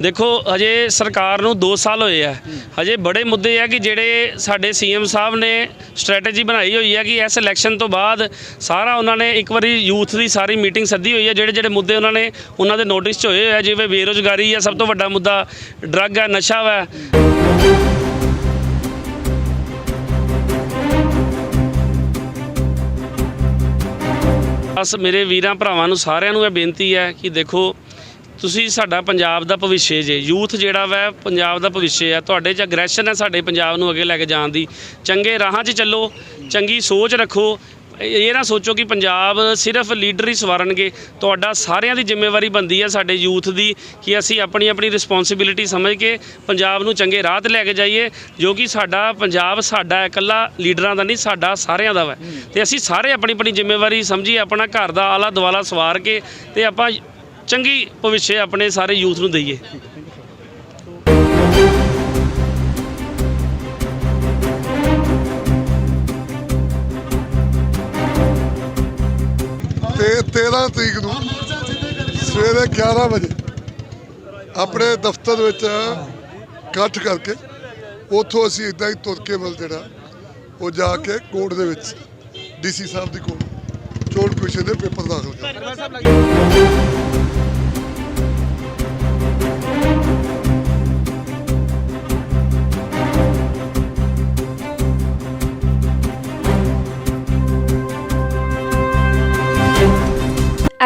ਦੇਖੋ, ਹਜੇ ਸਰਕਾਰ ਨੂੰ 2 ਸਾਲ ਹੋਏ ਆ। ਹਜੇ ਬੜੇ ਮੁੱਦੇ ਆ ਕਿ ਜਿਹੜੇ ਸਾਡੇ ਸੀਐਮ ਸਾਹਿਬ ਨੇ ਸਟ੍ਰੈਟਜੀ ਬਣਾਈ ਹੋਈ ਹੈ ਕਿ ਇਸ ਇਲੈਕਸ਼ਨ ਤੋਂ ਬਾਅਦ ਸਾਰਾ ਉਹਨਾਂ ਨੇ ਇੱਕ ਵਾਰੀ ਯੂਥ ਦੀ ਸਾਰੀ ਮੀਟਿੰਗ ਸੱਦੀ ਹੋਈ ਹੈ ਜਿਹੜੇ ਜਿਹੜੇ ਮੁੱਦੇ ਉਹਨਾਂ ਨੇ ਉਹਨਾਂ ਦੇ ਨੋਟਿਸ 'ਚ ਹੋਏ ਹੋਏ ਆ, ਜਿਵੇਂ ਬੇਰੋਜ਼ਗਾਰੀ ਹੈ ਸਭ ਤੋਂ ਵੱਡਾ ਮੁੱਦਾ ਡਰੱਗ ਹੈ ਨਸ਼ਾ ਵਾ। ਬਸ ਮੇਰੇ ਵੀਰਾਂ, ਭਰਾਵਾਂ ਨੂੰ ਸਾਰਿਆਂ ਨੂੰ ਇਹ ਬੇਨਤੀ ਹੈ ਕਿ ਦੇਖੋ ਤੁਸੀਂ ਸਾਡਾ ਪੰਜਾਬ ਦਾ ਭਵਿੱਖ ਜੇ। ਯੂਥ ਜਿਹੜਾ ਵੈ ਪੰਜਾਬ ਦਾ ਭਵਿੱਖ ਹੈ। ਤੁਹਾਡੇ 'ਚ ਅਗਰੈਸ਼ਨ ਹੈ ਸਾਡੇ ਪੰਜਾਬ ਨੂੰ ਅੱਗੇ ਲੈ ਕੇ ਜਾਣ ਦੀ। ਚੰਗੇ ਰਾਹਾਂ 'ਚ ਚੱਲੋ ਚੰਗੀ ਸੋਚ ਰੱਖੋ। ਇਹ ਨਾ ਸੋਚੋ ਕਿ ਪੰਜਾਬ ਸਿਰਫ ਲੀਡਰ ਹੀ ਸਵਾਰਨਗੇ। ਤੁਹਾਡਾ ਸਾਰਿਆਂ ਦੀ ਜ਼ਿੰਮੇਵਾਰੀ ਬਣਦੀ ਹੈ ਸਾਡੇ ਯੂਥ ਦੀ ਕਿ ਅਸੀਂ ਆਪਣੀ ਆਪਣੀ ਰਿਸਪੌਂਸਿਬਿਲਿਟੀ ਸਮਝ ਕੇ ਪੰਜਾਬ ਨੂੰ ਚੰਗੇ ਰਾਹ ਤੇ ਲੈ ਕੇ ਜਾਈਏ ਜੋ ਕਿ ਸਾਡਾ ਪੰਜਾਬ ਸਾਡਾ ਹੈ, ਇਕੱਲਾ ਲੀਡਰਾਂ ਦਾ ਨਹੀਂ ਸਾਡਾ ਸਾਰਿਆਂ ਦਾ ਵਾ। ਤੇ ਅਸੀਂ ਸਾਰੇ ਆਪਣੀ ਆਪਣੀ ਜ਼ਿੰਮੇਵਾਰੀ ਸਮਝੀਏ ਆਪਣਾ ਘਰ ਦਾ ਆਲਾ ਦੁਆਲਾ ਸਵਾਰ ਕੇ ਤੇ ਆਪਾਂ ਚੰਗੀ ਭਵਿੱਖ ਆਪਣੇ ਸਾਰੇ ਯੂਥ ਨੂੰ ਦਈਏ। ਤੇ 13 ਤਰੀਕ ਨੂੰ ਸਵੇਰੇ 11 ਵਜੇ ਆਪਣੇ ਦਫ਼ਤਰ ਵਿੱਚ ਇਕੱਠ ਕਰਕੇ ਉੱਥੋਂ ਅਸੀਂ ਇਦਾਂ ਹੀ ਤੁਰ ਕੇ ਮਲ ਜਿਹੜਾ ਉਹ ਜਾ ਕੇ ਕੋਰਟ ਦੇ ਵਿੱਚ ਡੀਸੀ ਸਾਹਿਬ ਦੀ ਕੋਲ ਚੋਣ ਕਮਿਸ਼ਨ ਦੇ ਪੇਪਰ ਦਾਖਲ ਕਰ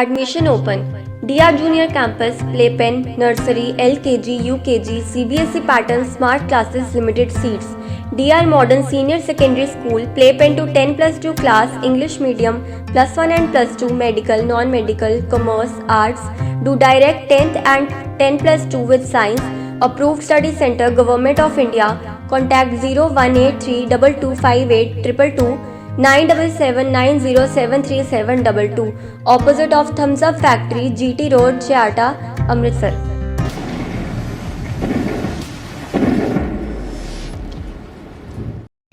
Admission open. DR Junior Campus, Playpen, Nursery, LKG, UKG, CBSE Pattern Smart Classes Limited Seats. DR Modern Senior Secondary School, Playpen to 10 plus 2 class, English Medium, plus 1 and plus 2 Medical, Non-Medical, Commerce, Arts. Do direct 10th and 10 plus 2 with Science. Approved Study Center, Government of India. Contact 0183 2258 222 9779073722 opposite of Thumbs Up Factory GT Road Chiata Amritsar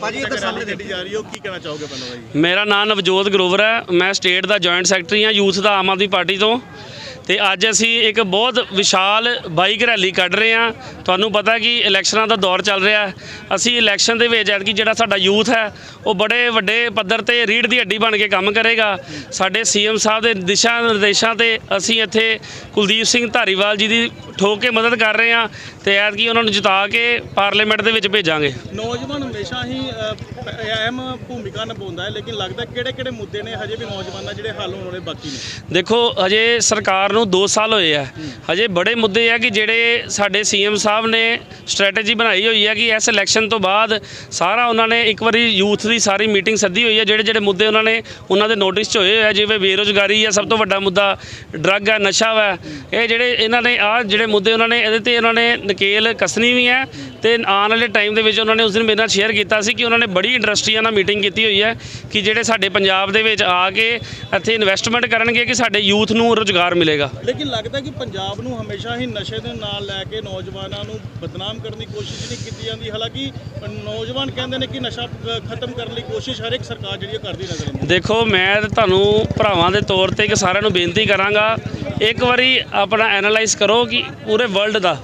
ਭਾਜੀ ਇੱਧਰ ਸਾਹਮਣੇ ਦੇਖੀ ਜਾ ਰਹੀ ਹੋ ਕੀ ਕਹਿਣਾ ਚਾਹੋਗੇ ਮੈਨੂੰ ਭਾਜੀ ਮੇਰਾ ਨਾਮ ਨਵਜੋਤ ਗਰੋਵਰ ਹੈ ਮੈਂ ਸਟੇਟ ਦਾ ਜੁਆਇੰਟ ਸੈਕਟਰੀ ਹਾਂ ਯੂਥ ਦਾ ਆਮ ਆਦਮੀ ਪਾਰਟੀ ਤੋਂ ਤੇ ਅੱਜ ਅਸੀਂ ਇੱਕ ਬਹੁਤ ਵਿਸ਼ਾਲ ਬਾਈਕ ਰੈਲੀ ਕੱਢ ਰਹੇ ਹਾਂ। ਤੁਹਾਨੂੰ ਪਤਾ ਕਿ ਇਲੈਕਸ਼ਨਾਂ ਦਾ ਦੌਰ ਚੱਲ ਰਿਹਾ ਅਸੀਂ ਇਲੈਕਸ਼ਨ ਦੇ ਵਿੱਚ ਐਤਕੀ ਜਿਹੜਾ ਸਾਡਾ ਯੂਥ ਹੈ ਉਹ ਬੜੇ ਵੱਡੇ ਪੱਧਰ ਤੇ ਰੀੜ ਦੀ ਹੱਡੀ ਬਣ ਕੇ ਕੰਮ ਕਰੇਗਾ। ਸਾਡੇ ਸੀਐਮ ਸਾਹਿਬ ਦੇ ਦਿਸ਼ਾ ਨਿਰਦੇਸ਼ਾਂ ਤੇ ਅਸੀਂ ਇੱਥੇ ਕੁਲਦੀਪ ਸਿੰਘ ਧਾਰੀਵਾਲ ਜੀ ਦੀ ਠੋਕ ਕੇ ਮਦਦ ਕਰ ਰਹੇ ਹਾਂ ਤੇ ਐਤਕੀ ਉਹਨਾਂ ਨੂੰ ਜਿਤਾ ਕੇ ਪਾਰਲੀਮੈਂਟ ਦੇ ਵਿੱਚ ਭੇਜਾਂਗੇ। ਨੌਜਵਾਨ ਹਮੇਸ਼ਾ ਹੀ ਅਹਿਮ ਭੂਮਿਕਾ ਨਿਭਾਉਂਦਾ ਹੈ ਲੇਕਿਨ ਲੱਗਦਾ ਕਿਹੜੇ ਕਿਹੜੇ ਮੁੱਦੇ ਨੇ ਹਜੇ ਵੀ ਨੌਜਵਾਨਾਂ ਜਿਹੜੇ ਹੱਲ ਹੋਣ ਵਾਲੇ ਬਾਕੀ ਨੇ? ਦੇਖੋ ਹਜੇ ਸਰਕਾਰ ਨੂੰ 2 ਸਾਲ ਹੋਏ ਆ। ਹਜੇ ਬੜੇ ਮੁੱਦੇ ਆ ਕਿ ਜਿਹੜੇ ਸਾਡੇ ਸੀਐਮ ਸਾਹਿਬ ਨੇ ਸਟ੍ਰੈਟਜੀ ਬਣਾਈ ਹੋਈ ਹੈ ਕਿ ਇਸ ਇਲੈਕਸ਼ਨ ਤੋਂ ਬਾਅਦ ਸਾਰਾ ਉਹਨਾਂ ਨੇ ਇੱਕ ਵਾਰੀ ਯੂਥ ਦੀ ਸਾਰੀ ਮੀਟਿੰਗ ਸੱਦੀ ਹੋਈ ਹੈ ਜਿਹੜੇ ਜਿਹੜੇ ਮੁੱਦੇ ਉਹਨਾਂ ਨੇ ਉਹਨਾਂ ਦੇ ਨੋਟਿਸ 'ਚ ਹੋਏ ਹੋਏ ਆ, ਜਿਵੇਂ ਬੇਰੋਜ਼ਗਾਰੀ ਹੈ ਸਭ ਤੋਂ ਵੱਡਾ ਮੁੱਦਾ ਡਰੱਗ ਹੈ ਨਸ਼ਾ ਵਾ। ਇਹ ਜਿਹੜੇ ਇਹਨਾਂ ਨੇ ਆ ਜਿਹੜੇ ਮੁੱਦੇ ਉਹਨਾਂ ਨੇ, ਇਹਦੇ ਤੇ ਇਹਨਾਂ ਨੇ ਨਕੇਲ ਕਸਣੀ ਵੀ ਹੈ ਤੇ ਆਉਣ ਵਾਲੇ ਟਾਈਮ ਦੇ ਵਿੱਚ ਉਹਨਾਂ ਨੇ ਉਸ ਦਿਨ ਮੇਰੇ ਨਾਲ ਸ਼ੇਅਰ ਕੀਤਾ ਸੀ ਕਿ ਉਹਨਾਂ ਨੇ ਬੜੀ ਇੰਡਸਟਰੀਆਂ ਨਾਲ ਮੀਟਿੰਗ ਕੀਤੀ ਹੋਈ ਹੈ ਕਿ ਜਿਹੜੇ ਸਾਡੇ ਪੰਜਾਬ ਦੇ ਵਿੱਚ ਆ ਕੇ ਇੱਥੇ ਇਨਵੈਸਟਮੈਂਟ ਕਰਨਗੇ ਕਿ ਸਾਡੇ ਯੂਥ ਨੂੰ ਰੋਜ਼ਗਾਰ ਮਿਲੇਗਾ। ਲੇਕਿਨ ਲੱਗਦਾ ਕਿ ਪੰਜਾਬ ਨੂੰ ਹਮੇਸ਼ਾ ਹੀ ਨਸ਼ੇ ਦੇ ਨਾਲ ਲੈ ਕੇ ਨੌਜਵਾਨਾਂ ਨੂੰ ਬਦਨਾਮ ਕਰਨ ਦੀ ਕੋਸ਼ਿਸ਼ ਨਹੀਂ ਕੀਤੀ ਜਾਂਦੀ। ਹਾਲਾਂਕਿ ਨੌਜਵਾਨ ਕਹਿੰਦੇ ਨੇ ਕਿ ਨਸ਼ਾ ਖਤਮ ਕਰਨ ਲਈ ਕੋਸ਼ਿਸ਼ ਹਰ ਇੱਕ ਸਰਕਾਰ ਜਿਹੜੀ ਕਰਦੀ ਨਜ਼ਰ ਆਉਂਦੀ ਹੈ। ਦੇਖੋ ਮੈਂ ਤੁਹਾਨੂੰ ਭਰਾਵਾਂ ਦੇ ਤੌਰ ਤੇ ਇੱਕ ਸਾਰਿਆਂ ਨੂੰ ਬੇਨਤੀ ਕਰਾਂਗਾ ਇੱਕ ਵਾਰੀ ਆਪਣਾ ਐਨਾਲਾਈਜ਼ ਕਰੋ ਕਿ ਪੂਰੇ ਵਰਲਡ ਦਾ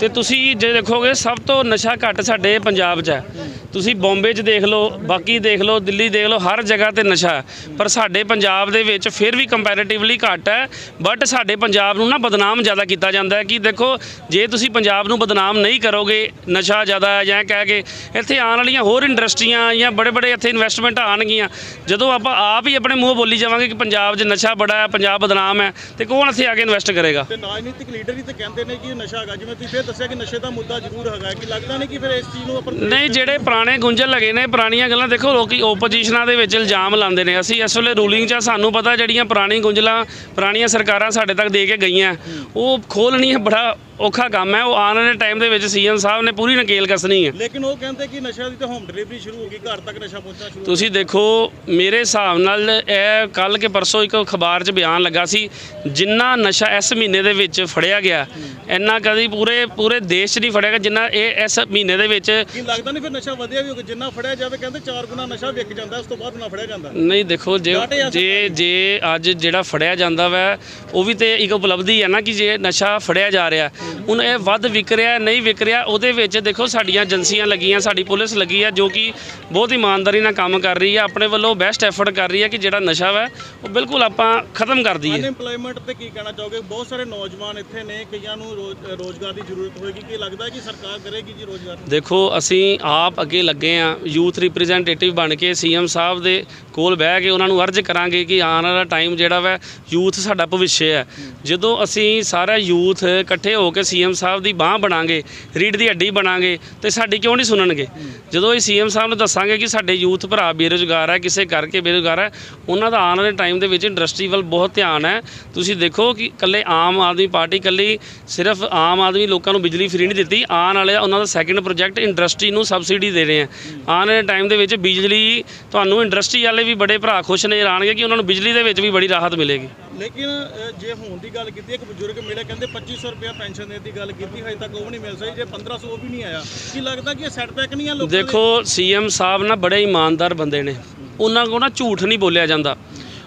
ਤੇ ਤੁਸੀਂ ਜੇ ਦੇਖੋਗੇ ਸਭ ਤੋਂ ਨਸ਼ਾ ਘੱਟ ਸਾਡੇ ਪੰਜਾਬ 'ਚ ਹੈ। ਤੁਸੀਂ ਬੰਬੇ 'ਚ ਦੇਖ ਲਓ ਬਾਕੀ ਦੇਖ ਲਓ ਦਿੱਲੀ ਦੇਖ ਲਓ ਹਰ ਜਗ੍ਹਾ ਤੇ ਨਸ਼ਾ ਹੈ। ਪਰ ਸਾਡੇ ਪੰਜਾਬ ਦੇ ਵਿੱਚ ਫਿਰ ਵੀ ਕੰਪੈਰੀਟਿਵਲੀ ਘੱਟ ਹੈ ਬਟ ਸਾਡੇ ਪੰਜਾਬ ਨੂੰ ਨਾ ਬਦਨਾਮ ਜ਼ਿਆਦਾ ਕੀਤਾ ਜਾਂਦਾ ਹੈ ਕਿ ਦੇਖੋ ਜੇ ਤੁਸੀਂ ਪੰਜਾਬ ਨੂੰ ਬਦਨਾਮ ਨਹੀਂ ਕਰੋਗੇ ਨਸ਼ਾ ਜ਼ਿਆਦਾ ਹੈ ਜਾਂ ਕਹਿ ਕੇ ਇੱਥੇ ਆਉਣ ਵਾਲੀਆਂ ਹੋਰ ਇੰਡਸਟਰੀਆਂ ਜਾਂ ਬੜੇ ਬੜੇ ਇੱਥੇ ਇਨਵੈਸਟਮੈਂਟ ਆਣਗੀਆਂ ਜਦੋਂ ਆਪਾਂ ਆਪ ਹੀ ਆਪਣੇ ਮੂੰਹ ਬੋਲੀ ਜਾਵਾਂਗੇ ਕਿ ਪੰਜਾਬ 'ਚ ਨਸ਼ਾ ਬੜਾ ਹੈ ਪੰਜਾਬ ਬਦਨਾਮ ਹੈ ਤੇ ਕੌਣ ਇੱਥੇ ਆ ਕੇ ਇਨਵੈਸਟ ਕਰੇਗਾ? ਤੇ ਰਾਜਨੀਤਿਕ ਲੀਡਰ ਵੀ ਤੇ ਕਹਿੰਦੇ ਨੇ ਕਿ ਨਸ਼ਾ ਹੈਗਾ। ਜਿਵੇਂ ਤੁਸੀਂ ਫਿਰ ਦੱਸਿਆ ਕਿ ਨਸ਼ੇ ਦਾ ਮੁੱਦਾ ਜ਼ਰੂਰ ਹੈਗਾ ਹੈ। ਕਿ ਲੱਗਦਾ ਨਹੀਂ ਕਿ ਫਿਰ ਇਸ ਚੀਜ਼ ਨੂੰ ਆਪਾਂ ਨਹੀਂ ਜਿਹੜੇ ਪੁਰਾਣੇ ਗੁੰਝਲ ਲਗੇ ਨੇ ਪੁਰਾਣੀਆਂ ਗੱਲਾਂ ਦੇਖੋ ਲੋਕੀ ਓਪੋਜੀਸ਼ਨਾਂ ਦੇ ਵਿੱਚ ਇਲਜ਼ਾਮ ਲਾਉਂਦੇ ਨੇ। ਅਸੀਂ ਇਸ ਵੇਲੇ ਰੂਲਿੰਗ 'ਚ ਆ, ਸਾਨੂੰ ਪਤਾ ਜਿਹੜੀਆਂ ਪੁਰਾਣੀ ਗੁੰਝਲਾਂ ਪੁਰਾਣੀਆਂ ਸਰਕਾਰਾਂ ਸਾਡੇ ਤੱਕ ਦੇ ਕੇ ਗਈਆਂ। ਉਹ ਖੋਲ੍ਹਣੀਆਂ ਬੜਾ ਔਖਾ ਕੰਮ ਹੈ ਉਹ ਆਉਣ ਵਾਲੇ ਟਾਈਮ ਦੇ ਵਿੱਚ ਸੀਐਮ ਸਾਹਿਬ ਨੇ ਪੂਰੀ ਨਕੇਲ ਕੱਸਣੀ ਹੈ। ਲੇਕਿਨ ਉਹ ਕਹਿੰਦੇ ਕਿ ਨਸ਼ਾ ਦੀ ਤਾਂ ਹੋਮ ਡਿਲੀਵਰੀ ਸ਼ੁਰੂ ਹੋ ਗਈ ਘਰ ਤੱਕ ਨਸ਼ਾ ਪਹੁੰਚਣਾ ਸ਼ੁਰੂ ਤੁਸੀਂ ਦੇਖੋ ਮੇਰੇ ਹਿਸਾਬ ਨਾਲ ਇਹ ਕੱਲ ਕੇ ਪਰਸੋਂ ਇੱਕ ਅਖਬਾਰ 'ਚ ਬਿਆਨ ਲੱਗਾ ਸੀ ਜਿੰਨਾ ਨਸ਼ਾ ਇਸ ਮਹੀਨੇ ਦੇ ਵਿੱਚ ਫੜਿਆ ਗਿਆ ਇੰਨਾ ਕਦੀ ਪੂਰੇ ਪੂਰੇ ਦੇਸ਼ 'ਚ ਨਹੀਂ ਫੜਿਆ ਗਿਆ ਜਿੰਨਾ ਇਹ ਇਸ ਮਹੀਨੇ ਦੇ ਵਿੱਚ ਕੀ ਲੱਗਦਾ ਨਹੀਂ ਫਿਰ ਨਸ਼ਾ ਵਧਿਆ ਵੀ ਹੋਊਗਾ? ਜਿੰਨਾ ਫੜਿਆ ਜਾਵੇ ਕਹਿੰਦੇ ਚਾਰ ਗੁਣਾ ਨਸ਼ਾ ਵਿਕ ਜਾਂਦਾ ਉਸ ਤੋਂ ਬਾਅਦ ਨਾ ਫੜਿਆ ਜਾਂਦਾ। ਨਹੀਂ ਦੇਖੋ ਜੇ ਜੇ ਜੇ ਅੱਜ ਜਿਹੜਾ ਫੜਿਆ ਜਾਂਦਾ ਵੈ ਉਹ ਵੀ ਤੇ ਇੱਕ ਉਪਲਬਧੀ ਹੈ ਨਾ ਕਿ ਜੇ ਨਸ਼ਾ ਫੜਿਆ ਜਾ ਰਿਹਾ ਹੁਣ ਇਹ ਵੱਧ ਵਿਕ ਰਿਹਾ ਨਹੀਂ ਵਿਕ ਰਿਹਾ ਉਹਦੇ ਵਿੱਚ ਦੇਖੋ ਸਾਡੀਆਂ ਏਜੰਸੀਆਂ ਲੱਗੀਆਂ ਸਾਡੀ ਪੁਲਿਸ ਲੱਗੀ ਆ ਜੋ ਕਿ ਬਹੁਤ ਇਮਾਨਦਾਰੀ ਨਾਲ ਕੰਮ ਕਰ ਰਹੀ ਹੈ ਆਪਣੇ ਵੱਲੋਂ ਬੈਸਟ ਐਫਰਟ ਕਰ ਰਹੀ ਹੈ ਕਿ ਜਿਹੜਾ ਨਸ਼ਾ ਵਾ ਉਹ ਬਿਲਕੁਲ ਆਪਾਂ ਖਤਮ ਕਰ ਦਈਏ। ਅਨਐਮਪਲੋਇਮੈਂਟ ਤੇ ਕੀ ਕਹਿਣਾ ਚਾਹੋਗੇ? ਬਹੁਤ ਸਾਰੇ ਨੌਜਵਾਨ ਇੱਥੇ ਨੇ ਕਈਆਂ ਨੂੰ ਰੋਜ਼- ਰੋਜ਼ਗਾਰ ਦੀ ਜ਼ਰੂਰਤ ਹੋਏਗੀ। ਕੀ ਲੱਗਦਾ ਹੈ ਕਿ ਸਰਕਾਰ ਕਰੇਗੀ ਜੀ ਰੋਜ਼ਗਾਰ? ਦੇਖੋ ਅਸੀਂ ਆਪ ਅੱਗੇ ਲੱਗੇ ਆ ਯੂਥ ਰਿਪਰੈਜ਼ੈਂਟੇਟਿਵ ਬਣ ਕੇ ਸੀਐਮ ਸਾਹਿਬ ਦੇ ਕੋਲ ਬਹਿ ਕੇ ਉਹਨਾਂ ਨੂੰ ਅਰਜ਼ ਕਰਾਂਗੇ ਕਿ ਆਉਣ ਵਾਲਾ ਟਾਈਮ ਜਿਹੜਾ ਵਾ ਯੂਥ ਸਾਡਾ ਭਵਿੱਖ ਹੈ। ਜਦੋਂ ਅਸੀਂ ਸਾਰਾ ਯੂਥ ਇਕੱਠੇ ਹੋ ਕੇ ਸੀਐਮ ਸਾਹਿਬ ਦੀ ਬਾਹ ਬਣਾਂਗੇ, ਰੀੜ ਦੀ ਹੱਡੀ ਬਣਾਂਗੇ ਤੇ ਸਾਡੀ ਕਿਉਂ ਨਹੀਂ ਸੁਣਨਗੇ? ਜਦੋਂ ਇਹ ਸੀਐਮ ਸਾਹਿਬ ਨੂੰ ਦੱਸਾਂਗੇ ਕਿ ਸਾਡੇ ਯੂਥ ਭਰਾ ਬੇਰੁਜ਼ਗਾਰ ਹੈ, ਕਿਸੇ ਕਰਕੇ ਬੇਰੁਜ਼ਗਾਰ ਹੈ, ਉਹਨਾਂ ਦਾ ਆਉਣ ਵਾਲੇ ਟਾਈਮ ਦੇ ਵਿੱਚ ਇੰਡਸਟਰੀ ਵੱਲ ਬਹੁਤ ਧਿਆਨ ਹੈ। ਤੁਸੀਂ ਦੇਖੋ ਕਿ ਇਕੱਲੇ ਆਮ ਆਦਮੀ ਪਾਰਟੀ ਇਕੱਲੀ ਸਿਰਫ ਆਮ ਆਦਮੀ ਲੋਕਾਂ ਨੂੰ ਬਿਜਲੀ ਫ੍ਰੀ ਨਹੀਂ ਦਿੱਤੀ, ਆਉਣ ਵਾਲੇ ਉਹਨਾਂ ਦਾ ਸੈਕੰਡ ਪ੍ਰੋਜੈਕਟ ਇੰਡਸਟਰੀ ਨੂੰ ਸਬਸਿਡੀ ਦੇ ਰਹੇ ਆ ਆਉਣ ਵਾਲੇ ਟਾਈਮ ਦੇ ਵਿੱਚ ਬਿਜਲੀ, ਤੁਹਾਨੂੰ ਇੰਡਸਟਰੀ ਵਾਲੇ ਵੀ ਬੜੇ ਭਰਾ ਖੁਸ਼ ਨਜ਼ਰ ਆਉਣਗੇ ਕਿ ਉਹਨਾਂ ਨੂੰ ਬਿਜਲੀ ਦੇ ਵਿੱਚ ਵੀ ਬੜੀ ਰਾਹਤ ਮਿਲੇਗੀ। ਲੇਕਿਨ ਅ, ਜੇ ਹੋਣ ਦੀ ਗੱਲ ਕੀਤੀ ਇੱਕ ਬਜ਼ੁਰਗ ਮਿਲੇ ਕਹਿੰਦੇ 2500 ਰੁਪਇਆ ਪੈਨਸ਼ਨ ਦੇਣ ਦੀ ਗੱਲ ਕੀਤੀ ਹਜੇ ਤੱਕ ਉਹ ਵੀ ਨਹੀਂ ਮਿਲ ਸਕੀ ਜੇ 1500 ਉਹ ਵੀ ਨਹੀਂ ਆਇਆ। ਕੀ ਲੱਗਦਾ ਕਿ ਇਹ ਸੈਟਬੈਕ ਨਹੀਂ ਆ ਲੋਕਾਂ ਦੇ? ਦੇਖੋ ਸੀਐਮ ਸਾਹਿਬ ਨਾ ਬੜੇ ਇਮਾਨਦਾਰ ਬੰਦੇ ਨੇ। ਉਹਨਾਂ ਕੋਲ ਨਾ ਝੂਠ ਨਹੀਂ ਬੋਲਿਆ ਜਾਂਦਾ।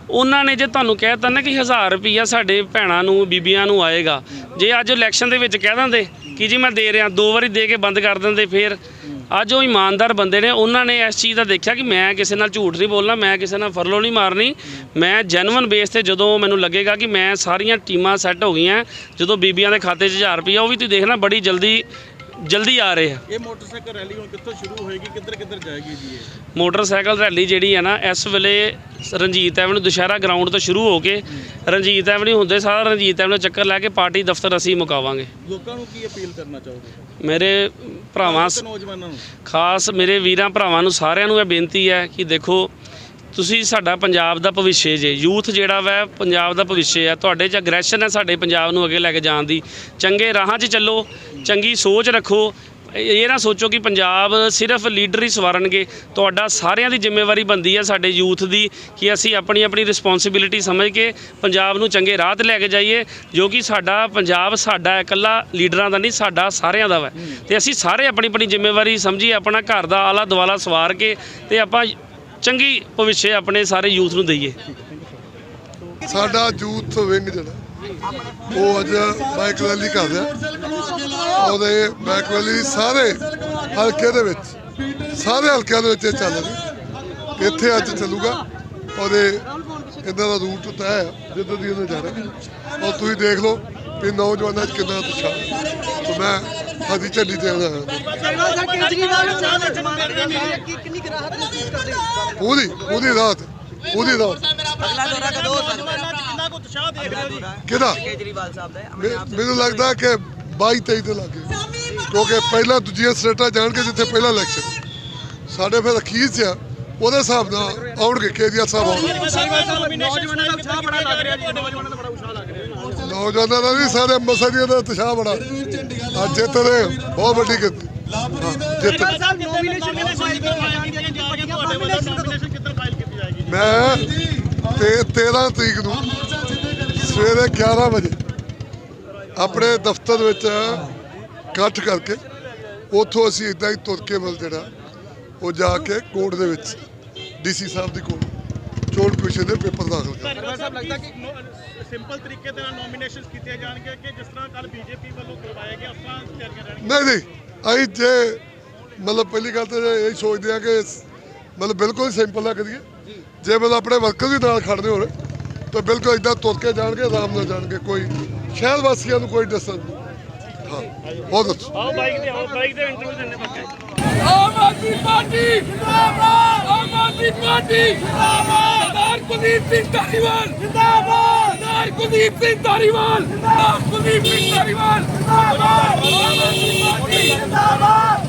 ਉਹਨਾਂ ਨੇ ਜੇ ਤੁਹਾਨੂੰ ਕਹਿ ਤਾ ਨਾ ਕਿ 1000 ਰੁਪਈਆ ਸਾਡੇ ਭੈਣਾਂ ਨੂੰ ਬੀਬੀਆਂ ਨੂੰ ਆਏਗਾ ਜੇ ਅੱਜ ਇਲੈਕਸ਼ਨ ਦੇ ਵਿੱਚ ਕਹਿ ਦਿੰਦੇ ਕਿ ਜੀ ਮੈਂ ਦੇ ਰਿਹਾ ਦੋ ਵਾਰੀ ਦੇ ਕੇ ਬੰਦ ਕਰ ਦਿੰਦੇ ਫਿਰ ਅੱਜ ਉਹ ਇਮਾਨਦਾਰ ਬੰਦੇ ਨੇ, ਉਹਨਾਂ ਨੇ ਇਸ ਚੀਜ਼ ਦਾ ਦੇਖਿਆ ਕਿ ਮੈਂ ਕਿਸੇ ਨਾਲ ਝੂਠ ਨਹੀਂ ਬੋਲਣਾ, ਮੈਂ ਕਿਸੇ ਨਾਲ ਫਰਲੋ ਨਹੀਂ ਮਾਰਨੀ। ਮੈਂ ਜੈਨੂਇਨ ਬੇਸ ਤੇ ਜਦੋਂ ਮੈਨੂੰ ਲੱਗੇਗਾ ਕਿ ਮੈਂ ਸਾਰੀਆਂ ਟੀਮਾਂ ਸੈੱਟ ਹੋ ਗਈਆਂ, ਜਦੋਂ ਬੀਬੀਆਂ ਦੇ ਖਾਤੇ 'ਚ 1000 ਰੁਪਈਆ, ਉਹ ਵੀ ਤੁਸੀਂ ਦੇਖਣਾ ਬੜੀ ਜਲਦੀ ਜਲਦੀ ਆ ਰਹੇ ਆ। ਇਹ ਮੋਟਰਸਾਈਕਲ ਰੈਲੀ ਹੁਣ ਕਿੱਥੋਂ ਸ਼ੁਰੂ ਹੋਏਗੀ? ਕਿੱਧਰ ਕਿੱਧਰ ਜਾਏਗੀ ਜੀ ਇਹ? ਮੋਟਰਸਾਈਕਲ ਰੈਲੀ ਜਿਹੜੀ ਹੈ ਨਾ ਇਸ ਵੇਲੇ ਰਣਜੀਤ ਐਵਨਿਊ ਦੁਸ਼ਹਿਰਾ ਗਰਾਊਂਡ ਤੋਂ ਸ਼ੁਰੂ ਹੋ ਕੇ ਰਣਜੀਤ ਐਵਨਿਊ ਹੁੰਦੇ ਸਾਰਾ ਰਣਜੀਤ ਐਵਨਿਊ ਚੱਕਰ ਲੈ ਕੇ ਪਾਰਟੀ ਦਫ਼ਤਰ ਅਸੀਂ ਮੁਕਾਵਾਂਗੇ। ਲੋਕਾਂ ਨੂੰ ਕੀ ਅਪੀਲ ਕਰਨਾ ਚਾਹੋਗੇ? ਮੇਰੇ ਭਰਾਵਾਂ ਨੌਜਵਾਨਾਂ ਨੂੰ? ਖਾਸ ਮੇਰੇ ਵੀਰਾਂ ਭਰਾਵਾਂ ਨੂੰ ਸਾਰਿਆਂ ਨੂੰ ਇਹ ਬੇਨਤੀ ਹੈ ਕਿ ਦੇਖੋ ਤੁਸੀਂ ਸਾਡਾ ਪੰਜਾਬ ਦਾ ਭਵਿੱਖ ਜੇ। ਯੂਥ ਜਿਹੜਾ ਵੈ ਪੰਜਾਬ ਦਾ ਭਵਿੱਖ ਹੈ। ਤੁਹਾਡੇ 'ਚ ਅਗਰੈਸ਼ਨ ਹੈ ਸਾਡੇ ਪੰਜਾਬ ਨੂੰ ਅੱਗੇ ਲੈ ਕੇ ਜਾਣ ਦੀ। ਚੰਗੇ ਰਾਹਾਂ 'ਚ ਚੱਲੋ ਚੰਗੀ ਸੋਚ ਰੱਖੋ। ਇਹ ਨਾ ਸੋਚੋ ਕਿ ਪੰਜਾਬ ਸਿਰਫ ਲੀਡਰ ਹੀ ਸਵਾਰਨਗੇ। ਤੁਹਾਡਾ ਸਾਰਿਆਂ ਦੀ ਜ਼ਿੰਮੇਵਾਰੀ ਬੰਦੀ ਹੈ ਸਾਡੇ ਯੂਥ ਦੀ ਕਿ ਅਸੀਂ ਆਪਣੀ ਆਪਣੀ ਰਿਸਪੌਂਸਿਬਿਲਿਟੀ ਸਮਝ ਕੇ ਪੰਜਾਬ ਨੂੰ ਚੰਗੇ ਰਾਹ ਤੇ ਲੈ ਕੇ ਜਾਈਏ ਜੋ ਕਿ ਸਾਡਾ ਪੰਜਾਬ ਸਾਡਾ ਹੈ, ਇਕੱਲਾ ਲੀਡਰਾਂ ਦਾ ਨਹੀਂ ਸਾਡਾ ਸਾਰਿਆਂ ਦਾ ਵੈ। ਤੇ ਅਸੀਂ ਸਾਰੇ ਆਪਣੀ ਆਪਣੀ ਜ਼ਿੰਮੇਵਾਰੀ ਸਮਝੀਏ ਆਪਣਾ ਘਰ ਦਾ ਆਲਾ ਦੁਆਲਾ ਸਵਾਰ ਕੇ ਤੇ ਆਪਾਂ ਚੰਗੀ ਭਵਿੱਖ ਆਪਣੇ ਸਾਰੇ ਯੂਥ ਨੂੰ ਦਈਏ। ਸਾਡਾ ਯੂਥ ਵਿੰਗ ਜਿਹੜਾ, ਉਹ ਅੱਜ ਬਾਈਕ ਰੈਲੀ ਕਰ ਰਿਹਾ। ਉਹਦੇ ਬਾਈਕ ਰੈਲੀ ਸਾਰੇ ਹਲਕੇ ਦੇ ਵਿੱਚ, ਸਾਰੇ ਹਲਕਿਆਂ ਦੇ ਵਿੱਚ ਇਹ ਚੱਲ ਰਹੀ। ਇੱਥੇ ਅੱਜ ਚੱਲੂਗਾ। ਉਹਦੇ ਇਹਨਾਂ ਦਾ ਰੂਟ ਤੈਅ ਹੈ, ਜਿੱਧਰ ਦੀ ਉਹਨੇ ਜਾਣਾ। ਔਰ ਤੁਸੀਂ ਦੇਖ ਲਓ ਵੀ ਨੌਜਵਾਨਾਂ 'ਚ ਕਿੰਨਾ ਉਤਸ਼ਾਹ। ਤੇ ਮੈਂ ਹਦੀ ਝੰਡੀ ਤੇ ਆਇਆ ਕੇਜਰੀਵਾਲ ਸਾਹਿਬ ਕੇਜਰੀਵਾਲ ਨੂੰ ਚਾਹ ਵਿੱਚ ਮੰਨ ਰਹੇ ਨੇ ਕਿ ਕਿੰਨੀ ਕੁ ਰਾਹਤ ਮਹਿਸੂਸ ਕਰਦੇ ਹੋ? ਪੂਰੀ ਪੂਰੀ ਰਾਤ ਪੂਰੀ ਰਾਤ। ਅਗਲਾ ਦੌਰਾ ਕਦੋਂ ਹੋ ਸਕਦਾ? ਹੈ ਕਿੰਨਾ ਕੁ ਉਤਸ਼ਾਹ ਦੇਖ ਰਹੇ ਹੋ ਜੀ ਕਿਹਦਾ ਕੇਜਰੀਵਾਲ ਸਾਹਿਬ ਦਾ। ਮੈਨੂੰ ਲੱਗਦਾ ਕਿ 22 23 ਤੇ ਲੱਗੇ ਕਿਉਂਕਿ ਪਹਿਲਾਂ ਦੂਜੀਆਂ ਸਟੇਟਾਂ ਜਾਣਗੇ ਜਿੱਥੇ ਪਹਿਲਾ ਇਲੈਕਸ਼ਨ ਸਾਡੇ ਫਿਰ ਅਖੀਰ 'ਚ ਆ ਉਹਦੇ ਹਿਸਾਬ ਨਾਲ ਆਉਣਗੇ ਕੇਜਰੀਵਾਲ ਸਾਹਿਬ ਆਉਣਗੇ। ਨੌਜਵਾਨਾਂ ਦਾ ਉਤਸ਼ਾਹ ਬੜਾ ਲੱਗ ਰਿਹਾ ਜੀ ਨੌਜਵਾਨਾਂ ਦਾ ਬੜਾ ਉਤਸ਼ਾਹ ਲੱਗ ਰਿਹਾ। ਨੌਜਵਾਨਾਂ ਦਾ ਵੀ ਸਾਰੇ ਮਸਜੀਦ ਦਾ ਉਤਸ਼ਾਹ ਬੜਾ। ਅੱਜ ਜਿੱਤ ਰਹੇ ਬਹੁਤ ਵੱਡੀ ਜਿੱਤ। ਜਾਏਗੀ? ਮੈਂ ਤੇ 13 ਤਰੀਕ ਨੂੰ ਸਵੇਰੇ 11 ਵਜੇ ਆਪਣੇ ਦਫ਼ਤਰ ਵਿੱਚ ਇਕੱਠ ਕਰਕੇ ਉੱਥੋਂ ਅਸੀਂ ਇਦਾਂ ਹੀ ਤੁਰ ਕੇ ਮਲ ਜਿਹੜਾ ਉਹ ਜਾ ਕੇ ਕੋਰਟ ਦੇ ਵਿੱਚ ਡੀਸੀ ਸਾਹਿਬ ਦੀ ਕੋਲ ਚੋਣ ਕਮਿਸ਼ਨ ਦੇ ਪੇਪਰ ਦਾਖਲ ਕਰ ਸਿੰਪਲ ਤਰੀਕੇ ਦੇ ਨਾਲ ਨੋਮੀਨੇਸ਼ਨ ਕੀਤੇ ਜਾਣਗੇ ਕਿ ਜਿਸ ਤਰ੍ਹਾਂ ਕੱਲ ਬੀਜੇਪੀ ਵੱਲੋਂ ਕਰਵਾਇਆ ਗਿਆ ਆਪਾਂ ਤਿਆਰੀਆਂ ਰਹਿਣਗੀਆਂ। ਨਹੀਂ ਨਹੀਂ ਅਸੀਂ ਜੇ ਮਤਲਬ ਪਹਿਲੀ ਗੱਲ ਤਾਂ ਇਹ ਸੋਚਦੇ ਆ ਕਿ ਮਤਲਬ ਬਿਲਕੁਲ ਸਿੰਪਲ ਨਾ ਕਰੀਏ ਜੇ। ਮਤਲਬ ਆਪਣੇ ਵਰਕਰ ਵੀ ਨਾਲ ਖੜਦੇ ਹੋਣ ਤਾਂ ਬਿਲਕੁਲ ਇਦਾਂ ਤੁਰ ਕੇ ਜਾਣਗੇ ਆਰਾਮ ਨਾਲ ਜਾਣਗੇ ਕੋਈ ਸ਼ਹਿਰ ਵਾਸੀਆਂ ਨੂੰ ਕੋਈ ਡਿਸਟਰਬ ਨਹੀਂ। ਹਾਂ ਬਹੁਤ ਅੱਛਾ ਆਓ ਬਾਈਕ ਤੇ ਆਓ ਬਾਈਕ ਤੇ ਇੰਟਰਵਿਊ ਦਿੰਦੇ ਪੱਕੇ ਆਮ ਆਦਮੀ ਪਾਰਟੀ ਜਿੰਦਾਬਾਦ ਆਮ ਆਦਮੀ ਪਾਰਟੀ ਜਿੰਦਾਬਾਦ। ਸਰਦਾਰ ਕੁਲਦੀਪ ਸਿੰਘ ਧਾਰੀਵਾਲ ਜਿੰਦਾਬਾਦ। ਸਰਦਾਰ ਕੁਲਦੀਪ ਸਿੰਘ ਧਾਰੀਵਾਲ ਸਰਦਾਰ ਕੁਲਦੀਪ ਸਿੰਘ ਧਾਰੀਵਾਲ। ਜਿੰਦਾਬਾਦ ਜਿੰਦਾਬਾਦ